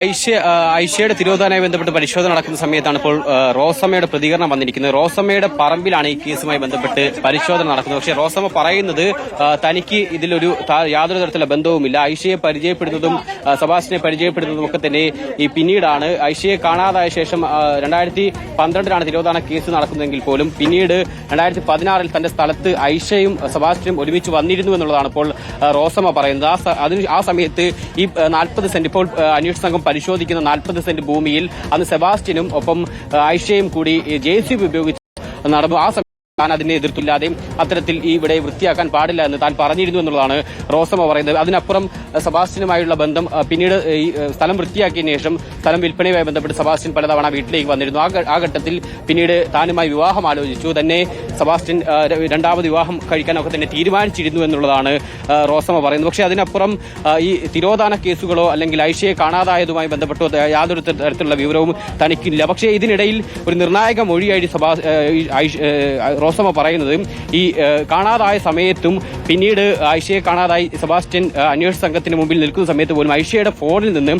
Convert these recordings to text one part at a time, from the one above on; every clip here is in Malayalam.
ഐഷ ആ, ഐഷയുടെ തിരോധാനവുമായി ബന്ധപ്പെട്ട് പരിശോധന നടക്കുന്ന സമയത്താണ് ഇപ്പോൾ റോസമ്മയുടെ പ്രതികരണം വന്നിരിക്കുന്നത്. റോസമ്മയുടെ പറമ്പിലാണ് ഈ കേസുമായി ബന്ധപ്പെട്ട് പരിശോധന നടക്കുന്നത്. പക്ഷേ റോസമ്മ പറയുന്നത് തനിക്ക് ഇതിലൊരു യാതൊരു തരത്തിലുള്ള ബന്ധവുമില്ല. ഐഷയെ പരിചയപ്പെടുന്നതും സബാസിനെ പരിചയപ്പെടുന്നതും ഒക്കെ തന്നെ ഈ പിന്നീടാണ്. ഐഷയെ കാണാതായ ശേഷം രണ്ടായിരത്തി പന്ത്രണ്ടിലാണ് തിരോധാന കേസ് നടക്കുന്നതെങ്കിൽ പോലും പിന്നീട് രണ്ടായിരത്തി പതിനാറിൽ തന്റെ സ്ഥലത്ത് ഐഷയും സബാസ്റ്റിനും ഒരുമിച്ച് വന്നിരുന്നു എന്നുള്ളതാണ് ഇപ്പോൾ റോസമ്മ പറയുന്നത്. ആ ആ സമയത്ത് ഈ നാൽപ്പത് സെന്റ് ഇപ്പോൾ അന്വേഷണ സംഘം പരിശോധിക്കുന്ന നാൽപ്പത് സെന്റ് ഭൂമിയിൽ അന്ന് സെബാസ്റ്റ്യനും ഒപ്പം ഐഷയും കൂടി ജെ സി ബി ഉപയോഗിച്ച് നടന്നു. ആ താൻ അതിനെ എതിർത്തില്ലാതെ അത്തരത്തിൽ ഈ ഇവിടെ വൃത്തിയാക്കാൻ പാടില്ല എന്ന് താൻ പറഞ്ഞിരുന്നു എന്നുള്ളതാണ് റോസമ്മ പറയുന്നത്. അതിനപ്പുറം സെബാസ്റ്റ്യനുമായുള്ള ബന്ധം പിന്നീട് ഈ സ്ഥലം വൃത്തിയാക്കിയതിനു ശേഷം സ്ഥലം വിൽപ്പനയുമായി ബന്ധപ്പെട്ട് സെബാസ്റ്റ്യൻ പലതവണ വീട്ടിലേക്ക് വന്നിരുന്നു. ആ ഘട്ടത്തിൽ പിന്നീട് താനുമായി വിവാഹം ആലോചിച്ചു. തന്നെ സെബാസ്റ്റ്യൻ രണ്ടാമത് വിവാഹം കഴിക്കാനൊക്കെ തന്നെ തീരുമാനിച്ചിരുന്നു എന്നുള്ളതാണ് റോസമ്മ പറയുന്നത്. പക്ഷേ അതിനപ്പുറം ഈ തിരോധാന കേസുകളോ അല്ലെങ്കിൽ ഐഷയെ കാണാതായതുമായി ബന്ധപ്പെട്ടോ യാതൊരു തരത്തിലുള്ള വിവരവും തനിക്കില്ല. പക്ഷേ ഇതിനിടയിൽ ഒരു നിർണായക മൊഴിയായി സഭാ റോസമ്മ പറയുന്നത് ഈ കാണാതായ സമയത്തും പിന്നീട് ഐഷയെ കാണാതായി സെബാസ്റ്റ്യൻ അന്വേഷണ സംഘത്തിന് മുമ്പിൽ നിൽക്കുന്ന സമയത്ത് പോലും ഐഷയുടെ ഫോണിൽ നിന്ന്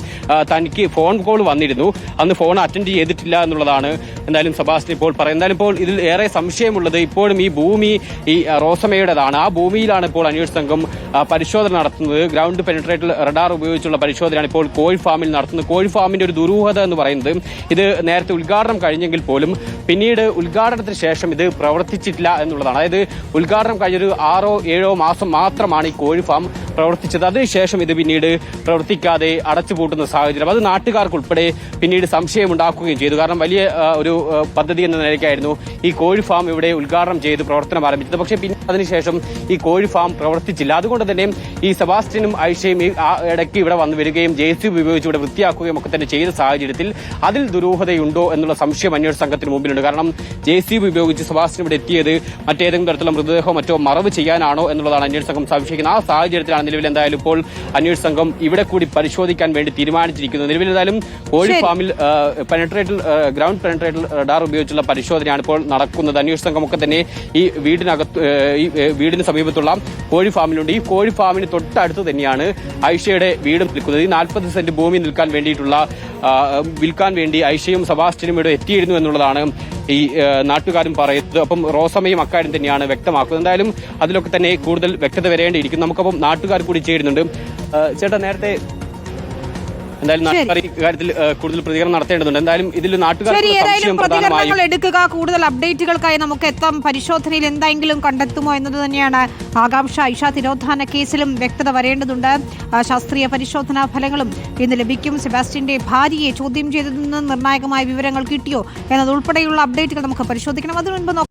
തനിക്ക് ഫോൺ കോൾ വന്നിരുന്നു. അന്ന് ഫോൺ അറ്റൻഡ് ചെയ്തിട്ടില്ല എന്നുള്ളതാണ് എന്തായാലും സെബാസ്റ്റ്യൻ ഇപ്പോൾ പറയുന്നത്. എന്തായാലും ഇപ്പോൾ ഇതിൽ ഏറെ സംശയമുള്ളത് ഇപ്പോഴും ഈ ഭൂമി ഈ റോസമയുടേതാണ് ആ ഭൂമിയിലാണ് ഇപ്പോൾ അന്വേഷണ സംഘം പരിശോധന നടത്തുന്നത് ഗ്രൗണ്ട് പെനിട്രേറ്റർ റഡാർ ഉപയോഗിച്ചുള്ള പരിശോധനയാണ് ഇപ്പോൾ കോഴി ഫാമിൽ നടത്തുന്നത്. കോഴി ഫാമിന്റെ ഒരു ദുരൂഹത എന്ന് പറയുന്നത് ഇത് നേരത്തെ ഉദ്ഘാടനം കഴിഞ്ഞെങ്കിൽ പോലും പിന്നീട് ഉദ്ഘാടനത്തിന് ശേഷം ഇത് പ്രവർത്തിച്ചിട്ടില്ല എന്നുള്ളതാണ്. അതായത് ഉദ്ഘാടനം കഴിഞ്ഞൊരു ആറോ ഏഴോ മാസം മാത്രമാണ് ഈ കോഴി ഫാം പ്രവർത്തിച്ചത്. അതിനുശേഷം ഇത് പിന്നീട് പ്രവർത്തിക്കാതെ അടച്ചുപൂട്ടുന്ന സാഹചര്യം. അത് നാട്ടുകാർക്കുൾപ്പെടെ പിന്നീട് സംശയമുണ്ടാക്കുകയും ചെയ്തു. കാരണം വലിയ ഒരു പദ്ധതി എന്ന നിലയ്ക്കായിരുന്നു ഈ കോഴി ഫാം ഇവിടെ ഉദ്ഘാടനം ചെയ്ത് പ്രവർത്തനം ആരംഭിച്ചത്. പക്ഷേ പിന്നെ അതിനുശേഷം ഈ കോഴി ഫാം പ്രവർത്തിച്ചില്ല. അതുകൊണ്ട് തന്നെ ഈ സെബാസ്റ്റ്യനും ഐഷയും ഈ ആ ഇടയ്ക്ക് ഇവിടെ വന്നു വരികയും ജെ സി ഉപയോഗിച്ച് ഇവിടെ വൃത്തിയാക്കുകയും ഒക്കെ തന്നെ ചെയ്ത സാഹചര്യത്തിൽ അതിൽ ദുരൂഹതയുണ്ടോ എന്നുള്ള സംശയം അന്വേഷണ സംഘത്തിന് മുമ്പിലുണ്ട്. കാരണം ജെ സി ഉപയോഗിച്ച് സെബാസ്റ്റ്യൻ ഇവിടെ എത്തിയത് മറ്റേതെങ്കിലും തരത്തിലുള്ള മൃതദേഹമോ മറ്റോ മറവ് ചെയ്യാനാണോ എന്നുള്ളതാണ് അന്വേഷണ സംഘം സംശയിക്കുന്നത് ആ സാഹചര്യത്തിലാണ് നിലവിൽ എന്തായാലും ഇപ്പോൾ അന്വേഷണ സംഘം ഇവിടെ കൂടി പരിശോധിക്കാൻ വേണ്ടി തീരുമാനിച്ചിരിക്കുന്നത്. നിലവിൽ എന്തായാലും കോഴി ഫാമിൽ പെനട്രേറ്റൽ ഗ്രൗണ്ട് പെനട്രേറ്റൽ റഡാർ ഉപയോഗിച്ചുള്ള പരിശോധനയാണ് ഇപ്പോൾ നടക്കുന്നത്. അന്വേഷണ സംഘമൊക്കെ തന്നെ ഈ വീടിനകത്ത് ഈ വീടിന് സമീപത്തുള്ള കോഴി ഫാമിലുണ്ട്. ഈ കോഴി ഫാമിന് തൊട്ടടുത്ത് തന്നെയാണ് ഐഷയുടെ വീടും നിൽക്കുന്നത്. ഈ നാൽപ്പത് സെന്റ് ഭൂമി നിൽക്കാൻ വേണ്ടിയിട്ടുള്ള വിൽക്കാൻ വേണ്ടി ഐഷയും സബാസ്റ്റ്യനും ഇവിടെ എത്തിയിരുന്നു എന്നുള്ളതാണ് ഈ നാട്ടുകാരും പറയുന്നത്. അപ്പം റോസമ്മയും അക്കാര്യം തന്നെയാണ് വ്യക്തമാക്കുന്നത്. എന്തായാലും അതിലൊക്കെ തന്നെ കൂടുതൽ വ്യക്തത വരേണ്ടിയിരിക്കും നമുക്കപ്പം നാട്ടുകാർ കൂടി ചേരുന്നുണ്ട്. ചേട്ടാ നേരത്തെ എന്തായാലും നാട്ടുകാർ കാര്യത്തിൽ കൂടുതൽ പ്രതികരണം നടത്തേണ്ടതുണ്ട്. എന്തായാലും ഇതിൽ നാട്ടുകാർ എടുക്കുക. കൂടുതൽ അപ്ഡേറ്റുകൾക്കായി നമുക്ക് എത്താം. പരിശോധനയിൽ എന്തെങ്കിലും കണ്ടെത്തുമോ എന്നത് തന്നെയാണ് ആകാംക്ഷ. ഐഷ തിരോധാന കേസിലും വ്യക്തത വരേണ്ടതുണ്ട്. ശാസ്ത്രീയ പരിശോധനാ ഫലങ്ങളും ഇന്ന് ലഭിക്കും. സെബാസ്റ്റ്യന്റെ ഭാര്യയെ ചോദ്യം ചെയ്തതിൽ നിന്ന് നിർണായകമായ വിവരങ്ങൾ കിട്ടിയോ എന്നതുൾപ്പെടെയുള്ള അപ്ഡേറ്റുകൾ നമുക്ക് പരിശോധിക്കണം. അതിനു മുൻപ്